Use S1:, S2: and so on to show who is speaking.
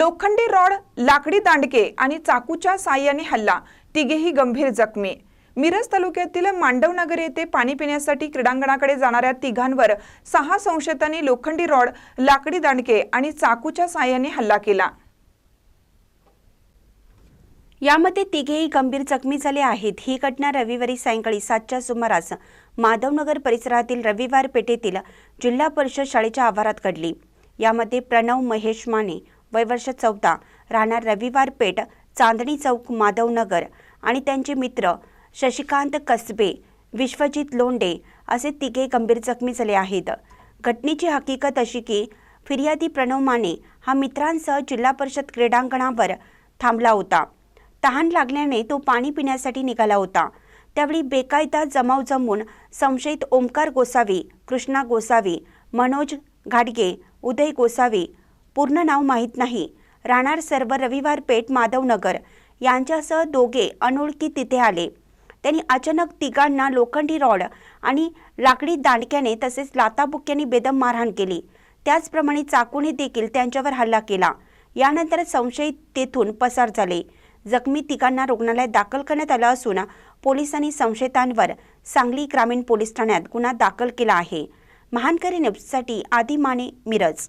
S1: लोखंडी रॉड लाकडी दांडके आणि चाकूच्या साह्याने हल्ला. तिघेही गंभीर जखमी. मिरज तालुक्यातील मांडवनगर येथे पाणी पिण्यासाठी क्रीडांगणाकडे जाणाऱ्या तिघांवर सहा संशयितांनी लोखंडी रॉड लाकडी दांडके आणि चाकूच्या साह्याने हल्ला केला.
S2: यामध्ये तिघेही गंभीर जखमी झाले आहेत. ही घटना रविवारी सायंकाळी सातच्या सुमारास माधवनगर परिसरातील रविवार पेठेतील जिल्हा परिषद शाळेच्या आवारात घडली. यामध्ये प्रणव महेश माने वयवर्ष चौदा. राहणार रविवार पेठ चांदणी चौक माधवनगर. आणि त्यांचे मित्र शशिकांत कसबे विश्वजित लोंडे असे तिघे गंभीर जखमी झाले आहेत. घटनेची हकीकत अशी की फिर्यादी प्रणव माने हा मित्रांसह जिल्हा परिषद क्रीडांगणावर थांबला होता. तहान लागल्याने तो पाणी पिण्यासाठी निघाला होता. त्यावेळी बेकायदा जमाव जमून संशयित ओमकार गोसावी कृष्णा गोसावी मनोज घाडगे उदय गोसावी पूर्ण नाव माहीत नाही. राहणार सर्व रविवार पेठ माधवनगर. यांच्यासह दोघे अनोळखी तिथे आले. त्यांनी अचानक तिघांना लोखंडी रॉड आणि लाकडी दांडक्याने तसेच लाताबुक्याने बेदम मारहाण केली. त्याचप्रमाणे चाकूने देखील त्यांच्यावर हल्ला केला. यानंतर संशयित तेथून पसार झाले. जखमी तिघांना रुग्णालयात दाखल करण्यात आलं असून पोलिसांनी संशयितांवर सांगली ग्रामीण पोलीस ठाण्यात गुन्हा दाखल केला आहे. महानकरी न्यूजसाठी आदी माने मिरज.